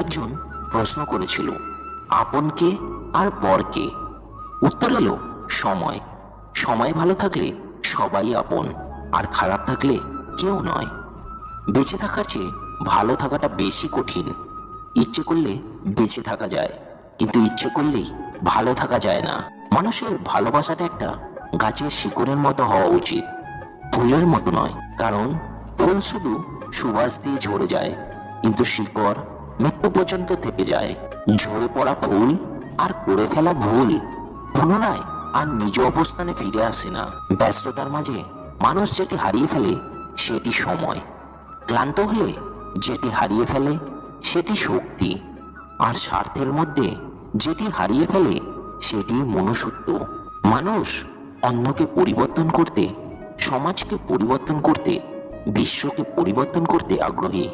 একজন প্রশ্ন করেছিল আপনকে আর পরকে উত্তর এলো, সময়। সময় ভালো থাকলে সবাই আপন, আর খারাপ থাকলে কেউ নয়। বেঁচে থাকার চেয়ে ভালো থাকাটা বেশি কঠিন। ইচ্ছে করলে বেঁচে থাকা যায়, কিন্তু ইচ্ছে করলেই ভালো থাকা যায় না। মানুষের ভালোবাসাটা একটা গাছের শিকড়ের মতো হওয়া উচিত। ফুলের মতো নয়, কারণ ফুল শুধু সুবাস দিয়ে ঝরে যায়, কিন্তু শিকড় মৃত্যু পর্যন্ত থেকে যায়। ঝরে পড়া ফুল আর করে ফেলা ভুল। পুনরায় আর নিজ অবস্থানে ফিরে আসে না। ব্যস্ততার মাঝে মানুষ যেটি হারিয়ে ফেলে, সেটি সময়। ক্লান্ত হলে যেটি হারিয়ে ফেলে, সেটি শক্তি। আর স্বার্থের মধ্যে যেটি হারিয়ে ফেলে, সেটি মনুষ্যত্ব। মানুষ অন্যকে পরিবর্তন করতে, সমাজকে পরিবর্তন করতে, বিশ্বকে পরিবর্তন করতে আগ্রহী।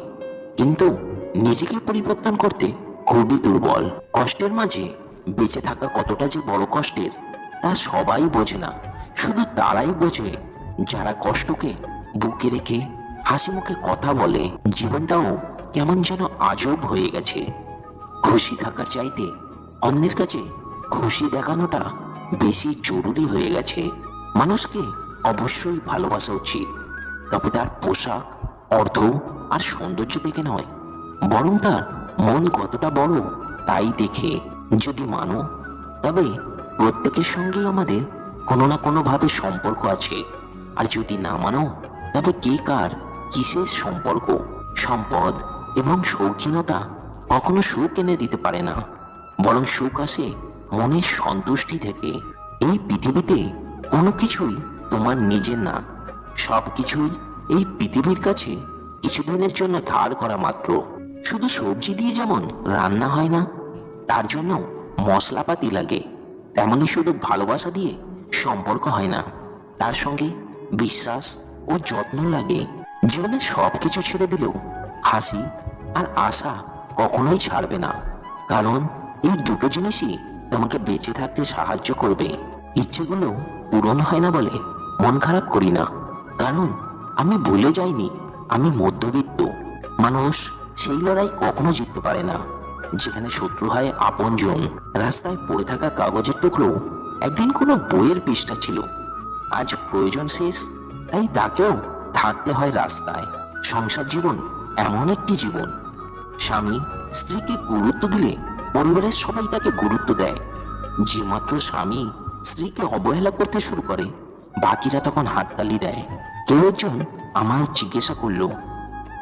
কিন্তু নিজেকে পরিবর্তন করতে খুবই দুর্বল। কষ্টের মাঝে বেঁচে থাকা কতটা যে বড় কষ্টের, তা সবাই বোঝে না। শুধু তারাই বোঝে, যারা কষ্টকে বুকে রেখে হাসি মুখে কথা বলে, জীবনটাও কেমন যেন আজব হয়ে গেছে। খুশি থাকার চাইতে অন্যের কাছে খুশি দেখানোটা বেশি জরুরি হয়ে গেছে। মানুষকে অবশ্যই ভালোবাসা উচিত। তবে তার পোশাক, অর্থ আর সৌন্দর্য দেখে নয় বরং তার মন কতটা বড় তাই দেখে যদি মানো, তবে প্রত্যেকের সঙ্গেই আমাদের কোনো না কোনো ভাবে সম্পর্ক আছে। আর যদি না মানো, তবে কে কার কিসের সম্পর্ক, সম্পদ এবং শৌখিনতা কখনো সুখ এনে দিতে পারে না। বরং সুখ আসে মনের সন্তুষ্টি থেকে। এই পৃথিবীতে কোনো কিছুই তোমার নিজের না। সব কিছুই এই পৃথিবীর কাছে কিছুদিনের জন্য ধার করা মাত্র। শুধু সবজি দিয়ে যেমন রান্না হয় না, তার জন্য মশলাপাতি লাগে। তেমনি শুধু ভালোবাসা দিয়ে সম্পর্ক হয় না, তার সঙ্গে বিশ্বাস ও যত্ন লাগে। জীবনে সব কিছু ছেড়ে দিলেও হাসি আর আশা কখনোই ছাড়বে না, কারণ এই দুটো জিনিসই তোমাকে বেঁচে থাকতে সাহায্য করবে। ইচ্ছেগুলো পূরণ হয় না বলে মন খারাপ করি না, কারণ আমি ভুলে যাইনি, আমি মধ্যবিত্ত। মানুষ সেই লড়াই কখনো জিততে পারে না। যেখানে শত্রু হয় আপনজন রাস্তায় পড়ে থাকা কাগজের টুকরো, একদিন কোনো বইয়ের পৃষ্ঠা ছিল। আজ প্রয়োজন শেষ, তাই তাকেও থাকতে হয় রাস্তায়। সংসার জীবন এমন একটি জীবন। স্বামী স্ত্রীকে গুরুত্ব দিলে পরিবারের সবাই তাকে গুরুত্ব দেয়। যে মাত্র স্বামী স্ত্রীকে অবহেলা করতে শুরু করে, বাকিরা তখন হাততালি দেয়। কেউ একজন আমার জিজ্ঞাসা করল,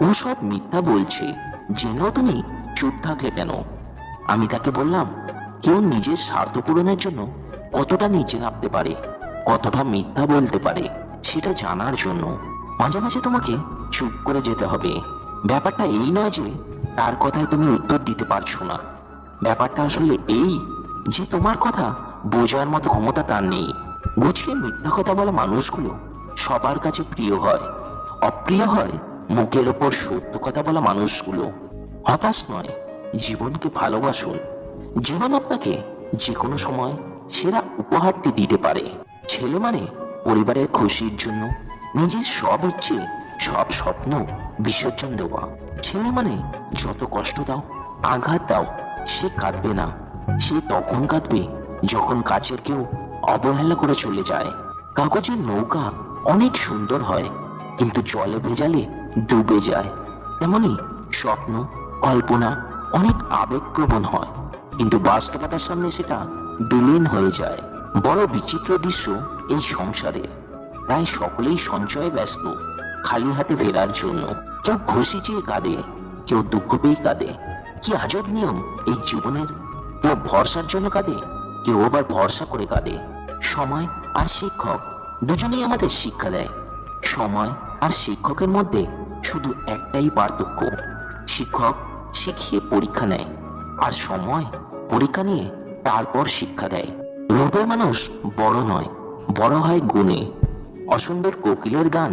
ও সব মিথ্যা বলছে জেনেও তুমি চুপ থাকলে কেন? আমি তাকে বললাম, কেউ নিজের স্বার্থ পূরণের জন্য কতটা নিচে নামতে পারে, কতটা মিথ্যা বলতে পারে, সেটা জানার জন্য মাঝে মাঝে তোমাকে চুপ করে যেতে হবে। ব্যাপারটা এই নয় যে তার কথায় তুমি উত্তর দিতে পারছ না। ব্যাপারটা আসলে এই যে তোমার কথা বোঝার মতো ক্ষমতা তার নেই। গুছিয়ে মিথ্যা কথা বলা মানুষগুলো সবার কাছে প্রিয় হয়, অপ্রিয় হয় মুখের ওপর সত্য কথা বলা মানুষগুলো হতাশ নয়, জীবনকে ভালোবাসুন। জীবন আপনাকে যে কোনো সময় সেরা উপহারটি দিতে পারে। ছেলে মানে পরিবারের খুশির জন্য নিজের সব ইচ্ছে, সব স্বপ্ন বিসর্জন দেওয়া। ছেলে মানে যত কষ্ট দাও, আঘাত দাও, সে কাঁদবে না। সে তখন কাঁদবে যখন কাছের কেউ অবহেলা করে চলে যায়। কাগজের নৌকা অনেক সুন্দর হয়, কিন্তু জলে ভেজালে ডুবে যায়। তেমনি স্বপ্ন, কল্পনা অনেক আবেগপ্রবণ হয়, কিন্তু বাস্তবতার সামনে সেটা বিলীন হয়ে যায়। বড় বিচিত্র দৃশ্য এই সংসারে। প্রায় সকলেই সঞ্চয়ে ব্যস্ত, খালি হাতে ফেরার জন্য। কেউ খুশি চেয়ে কাঁদে, কেউ দুঃখ পেয়ে কাঁদে। কি আজব নিয়ম এই জীবনের। কেউ ভরসার জন্য কাঁদে, কেউ আবার ভরসা করে কাঁদে। সময় আর শিক্ষক দুজনেই আমাদের শিক্ষা দেয়। সময় আর শিক্ষকের মধ্যে শুধু একটাই পার্থক্য। শিক্ষক শিখিয়ে পরীক্ষা নেয় আর সময় পরীক্ষা নিয়ে তারপর শিক্ষা দেয়। রূপে মানুষ বড় নয়, বড় হয় গুণে। অসুন্দর কোকিলের গান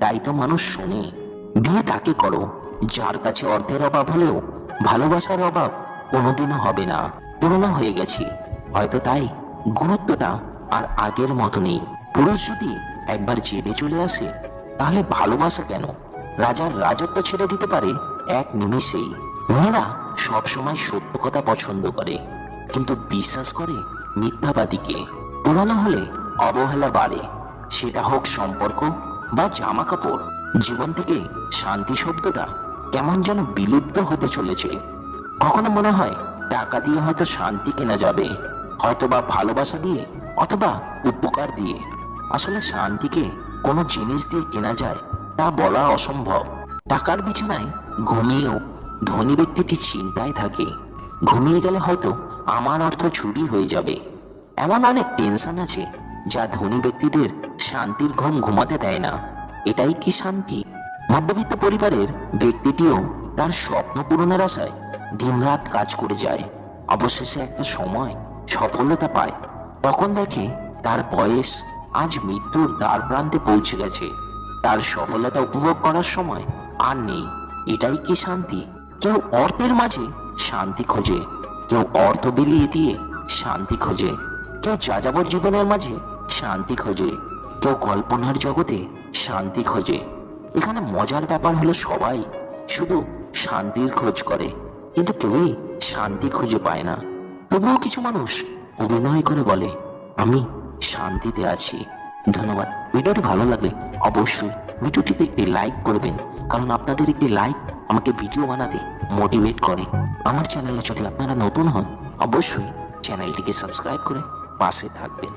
তাই তো মানুষ শোনে। বিয়ে তাকে করো, যার কাছে অর্থের অভাব হলেও ভালোবাসার অভাব কোনোদিনও হবে না। পুরনো হয়ে গেছে, হয়তো তাই গুরুত্বটা আর আগের মতো নেই। পুরুষ যদি একবার জেদে চলে আসে, তাহলে ভালোবাসা কেন? রাজার রাজত্ব ছেড়ে দিতে পারে এক নিমিষেই। মেয়েরা সবসময় সত্য কথা পছন্দ করে, কিন্তু বিশ্বাস করে মিথ্যাবাদীকে। পুরানো হলে অবহেলা বাড়ে। সেটা হোক সম্পর্ক বা জামা কাপড় জীবন থেকে শান্তি শব্দটা কেমন যেন বিলুপ্ত হতে চলেছে। কখনো মনে হয় টাকা দিয়ে হয়তো শান্তি কেনা যাবে হয়তো বা ভালোবাসা দিয়ে অথবা উপকার দিয়ে। আসলে শান্তিকে কোনো জিনিস দিয়ে কেনা যায় তা বলা অসম্ভব। টাকার বিছানায় ঘুমিয়েও ধনী ব্যক্তিটি চিন্তায় থাকে। ঘুমিয়ে গেলে হয়তো আমার অর্থ চুরি হয়ে যাবে। এমন অনেক টেনশন আছে যা ধনী ব্যক্তিদের শান্তির ঘুম ঘুমাতে দেয় না। এটাই কি শান্তি? মধ্যবিত্ত পরিবারের ব্যক্তিটিও তার স্বপ্ন পূরণের আশায় দিনরাত কাজ করে যায়। অবশেষে একটা সময় সফলতা পায়। তখন দেখে তার বয়স আজ মৃত্যুর দ্বার প্রান্তে পৌঁছে গেছে। তার সফলতা উপভোগ করার সময় আর নেই। এটাই কি শান্তি? কেউ অর্থের মাঝে শান্তি খোঁজে। কেউ অর্থ বিলিয়ে দিয়ে শান্তি খোঁজে। কেউ যাযাবর জীবনের মাঝে শান্তি খোঁজে। কেউ কল্পনার জগতে শান্তি খোঁজে। এখানে মজার ব্যাপার হলো সবাই শুধু শান্তির খোঁজ করে। কিন্তু কেউই শান্তি খুঁজে পায় না। তবুও কিছু মানুষ অভিনয় করে বলে, আমি শান্তিতে আছি। ধন্যবাদ। ভিডিওটি ভালো লাগলে অবশ্যই ভিডিওটিতে একটি লাইক করবেন, কারণ আপনাদের একটি লাইক আমাকে ভিডিও বানাতে মোটিভেট করে। আমার চ্যানেলে যদি আপনারা নতুন হন, অবশ্যই চ্যানেলটিকে সাবস্ক্রাইব করে পাশে থাকবেন।